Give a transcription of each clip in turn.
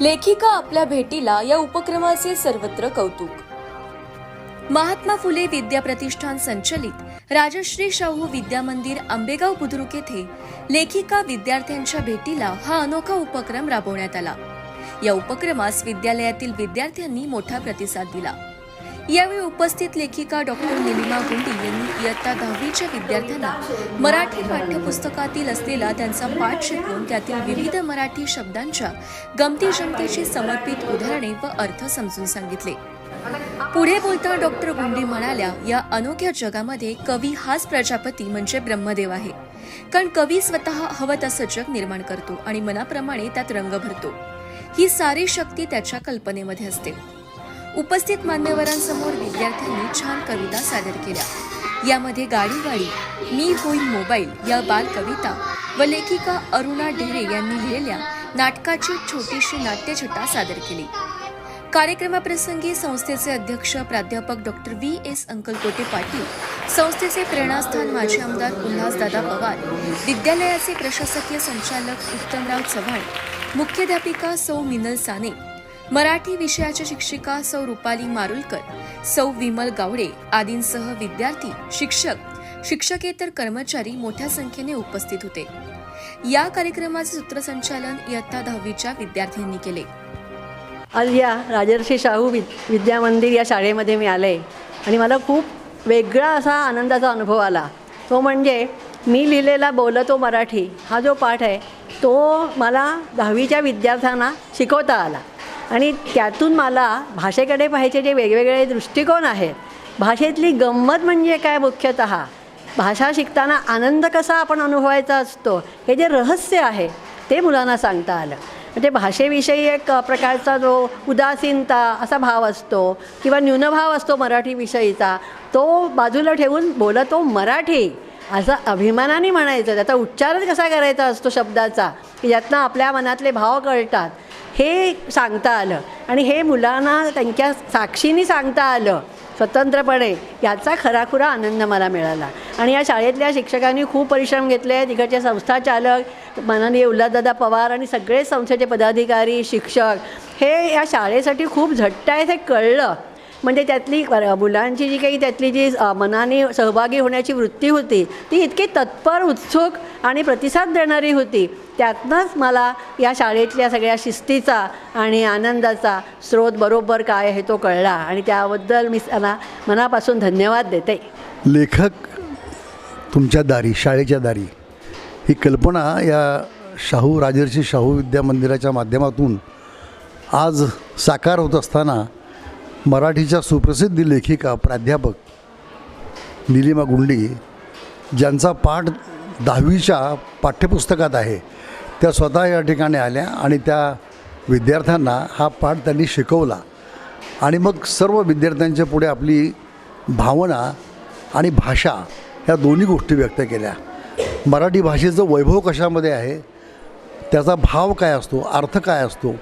लेखिका आपल्या भेटीला या उपक्रमाचे सर्वत्र कौतुक. महात्मा फुले विद्या प्रतिष्ठान संचलित राजश्री शाहू विद्या मंदिर आंबेगाव बुद्रुक येथे लेखिका विद्यार्थ्यांच्या भेटीला हा अनोखा उपक्रम राबवण्यात आला. या उपक्रमास विद्यालयातील विद्यार्थ्यांनी मोठा प्रतिसाद दिला. यावेळी उपस्थित लेखिका डॉक्टर निलिमा गुंडी यांनी इयत्ता दहावीच्या विद्यार्थ्यांना मराठी पाठ्यपुस्तकातील असलेला त्यांचा पाठ शिकवून त्यातील विविध मराठी शब्दांच्या गमती जमतीची समर्पित उदाहरणे व अर्थ समजून सांगितले. पुढे बोलताना डॉक्टर गुंडी म्हणाल्या या अनोख्या जगामध्ये कवी हाच प्रजापती म्हणजे ब्रह्मदेव आहे. कारण कवी स्वतः हवं तसं जग निर्माण करतो आणि मनाप्रमाणे त्यात रंग भरतो. ही सारी शक्ती त्याच्या कल्पनेमध्ये असते. उपस्थित मान्यवरांसमोर विद्यार्थ्यांनी छान कविता सादर केल्या. यामध्ये गाडी गाडी मी होईल मोबाईल या बाल कविता व लेखिका अरुणा ढेरे यांनी लिहिलेल्या नाटकाची छोटीशी नाट्यछटा सादर केली. कार्यक्रमाप्रसंगी संस्थेचे अध्यक्ष प्राध्यापक doctor V. S. Ankalkote Patil संस्थेचे प्रेरणास्थान माजी आमदार उल्हासदादा पवार विद्यालयाचे प्रशासकीय संचालक उत्तमराव चव्हाण मुख्याध्यापिका सौ मिनल साने मराठी विषयाच्या शिक्षिका सौ रुपाली मारुलकर सौ विमल गावडे आदींसह विद्यार्थी शिक्षक शिक्षकेतर कर्मचारी मोठ्या संख्येने उपस्थित होते. या कार्यक्रमाचे सूत्रसंचालन इयत्ता दहावीच्या विद्यार्थ्यांनी केले. आज या राजर्षी शाहू वि विद्या मंदिर या शाळेमध्ये मी आले आणि मला खूप वेगळा असा आनंदाचा अनुभव आला. तो म्हणजे मी लिहिलेला बोलतो मराठी हा जो पाठ आहे तो मला दहावीच्या विद्यार्थ्यांना शिकवता आला. आणि त्यातून मला भाषेकडे पाहायचे जे वेगवेगळे दृष्टिकोन आहेत भाषेतली गंमत म्हणजे काय मुख्यतः? भाषा शिकताना आनंद कसा आपण अनुभवायचा असतो? हे जे रहस्य आहे ते मुलांना सांगता आलं. म्हणजे भाषेविषयी एक प्रकारचा जो उदासीनता असा भाव असतो किंवा न्यूनभाव असतो मराठी विषयीचा तो बाजूला ठेवून बोलतो मराठी असं अभिमानाने म्हणायचं. त्याचा उच्चारच कसा करायचा असतो शब्दाचा की ज्यातनं आपल्या मनातले भाव कळतात. हे सांगता आलं. आणि हे मुलांना त्यांच्या साक्षीने सांगता आलं स्वतंत्रपणे याचा खराखुरा आनंद मला मिळाला. आणि या शाळेतल्या शिक्षकांनी खूप परिश्रम घेतले तिकडचे संस्थाचालक माननीय उल्हासदादा पवार आणि सगळे संस्थेचे पदाधिकारी शिक्षक हे या शाळेसाठी खूप झट्ट आहेत हे कळलं. म्हणजे त्यातली मुलांची जी काही त्यातली जी मनाने सहभागी होण्याची वृत्ती होती ती इतकी तत्पर उत्सुक आणि प्रतिसाद देणारी होती. त्यातनंच मला या शाळेतल्या सगळ्या शिस्तीचा आणि आनंदाचा स्रोत बरोबर काय आहे तो कळला आणि त्याबद्दल मी त्यांना मनापासून धन्यवाद देते. लेखक तुमच्या दारी शाळेच्या दारी ही कल्पना या शाहू राजर्षी शाहू विद्या मंदिराच्या माध्यमातून आज साकार होत असताना मराठीच्या सुप्रसिद्ध लेखिका प्राध्यापक निलिमा गुंडी ज्यांचा पाठ दहावीच्या पाठ्यपुस्तकात आहे त्या स्वतः या ठिकाणी आल्या आणि त्या विद्यार्थ्यांना हा पाठ त्यांनी शिकवला. आणि मग सर्व विद्यार्थ्यांच्या पुढे आपली भावना आणि भाषा ह्या दोन्ही गोष्टी व्यक्त केल्या. मराठी भाषेचं वैभव कशामध्ये आहे? त्याचा भाव काय असतो? अर्थ काय असतो?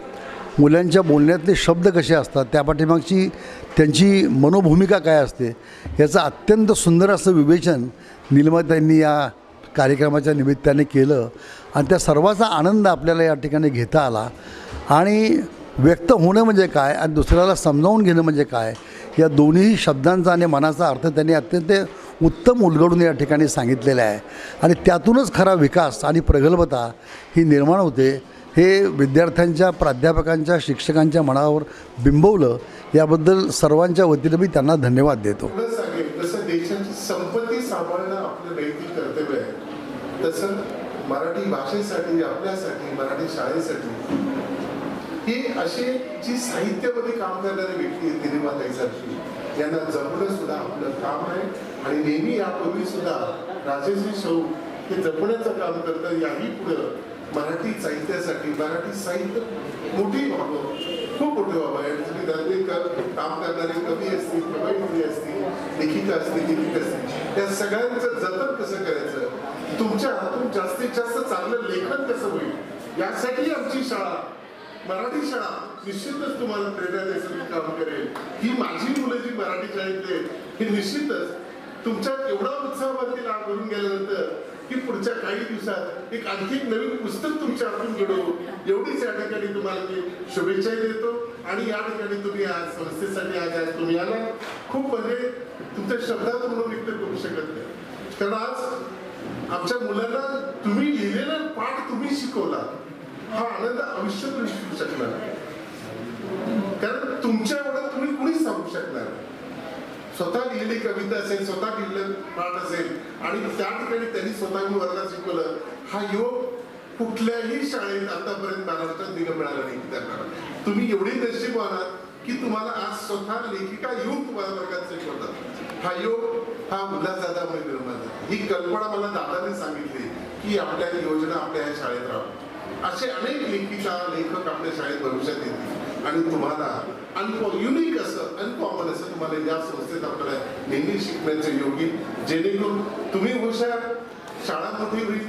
मुलांच्या बोलण्यातले शब्द कसे असतात त्या पाठीमागची त्यांची मनोभूमिका काय असते याचं अत्यंत सुंदर असं विवेचन निलमताईंनी या कार्यक्रमाच्या निमित्ताने केलं आणि त्या सर्वाचा आनंद आपल्याला या ठिकाणी घेता आला. आणि व्यक्त होणं म्हणजे काय आणि दुसऱ्याला समजावून घेणं म्हणजे काय या दोन्ही शब्दांचा आणि मनाचा अर्थ त्यांनी अत्यंत उत्तम उलगडून या ठिकाणी सांगितलेला आहे. आणि त्यातूनच खरा विकास आणि प्रगल्भता ही निर्माण होते. हे विद्यार्थ्यांच्या प्राध्यापकांच्या शिक्षकांच्या मनावर बिंबवलं याबद्दल सर्वांच्या वतीनं मी त्यांना धन्यवाद देतो. देशाची संपत्ती सांभाळणं आपलं नैतिक कर्तव्य आहे तसं मराठी भाषेसाठी आपल्यासाठी मराठी शाळेसाठी ही अशी जी साहित्यामध्ये काम करणारे व्यक्ती आहे दिनेमाताई यांना जपणं सुद्धा आपलं काम आहे आणि नेहमी यापूर्वी सुद्धा राजेश्री शाहू हे जपण्याचं काम करतात याही पुढं मराठी साहित्यासाठी मराठी साहित्य मोठी व्हावं खूप मोठं व्हावं आणि तुम्ही काम करणारे कवी असतील कवयित्री असतील लेखिका असतील लेखिक असतील त्या सगळ्यांचं जतन कसं करायचं? तुमच्या हातून जास्तीत जास्त चांगलं लेखन कसं होईल? यासाठी आमची शाळा मराठी शाळा निश्चितच तुम्हाला प्रेरणा देण्यासाठी मी काम करेल. ही माझी मुलं जी मराठी शाळेतले हे निश्चितच तुमच्या एवढा उत्साह वरती लाभ करून गेल्यानंतर की पुढच्या काही दिवसात एक आणखी नवीन पुस्तक तुमच्या हातून घडवू. एवढीच या ठिकाणी तुम्हाला मी शुभेच्छाही देतो. आणि या ठिकाणी तुम्ही आज संस्थेसाठी आज आज तुम्ही आला खूप म्हणजे तुमच्या शब्दात म्हणून व्यक्त करू शकत नाही. कारण आज आमच्या मुलांना तुम्ही लिहिलेला पाठ तुम्ही शिकवला. हा आनंद आयुष्य तुम्ही शिकू शकणार. कारण तुमच्या एवढा तुम्ही कुणीच सांगू शकणार नाही. स्वतः लिहिलेली कविता असेल स्वतः लिहिलेलं पाठ असेल आणि त्या ठिकाणी त्यांनी स्वतः वर्गात शिकवलं हा योग कुठल्याही शाळेत आतापर्यंत महाराष्ट्रात निगम मिळाला नाही त्यांना. तुम्ही एवढी नशीब आहात की तुम्हाला आज स्वतः लेखिका योग तुम्हाला वर्गात शिकवतात. हा योग हा उल्हासदादामुळे निर्माण झाला. ही कल्पना मला दादाने सांगितली की आपल्या योजना आपल्या या शाळेत राहावं असे अनेक लेखिका लेखक आपल्या शाळेत भविष्यात येतील. आणि तुम्हाला अनकॉ युनिक असं अनकॉमन असं तुम्हाला या संस्थेत आपल्याला नेहमी शिकण्याचे योगी जेणेकरून तुम्ही हुशार शाळा मोठी होईल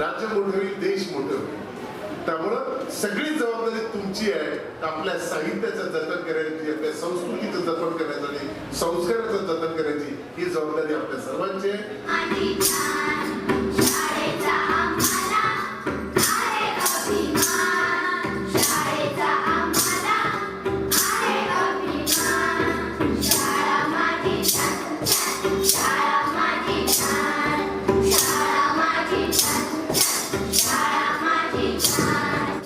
राज्य मोठं होईल देश मोठं होईल. त्यामुळं सगळी जबाबदारी तुमची आहे. आपल्या साहित्याचं जतन करायची आपल्या संस्कृतीचं जतन करायचं संस्काराचं जतन करायची ही जबाबदारी आपल्या सर्वांची आहे.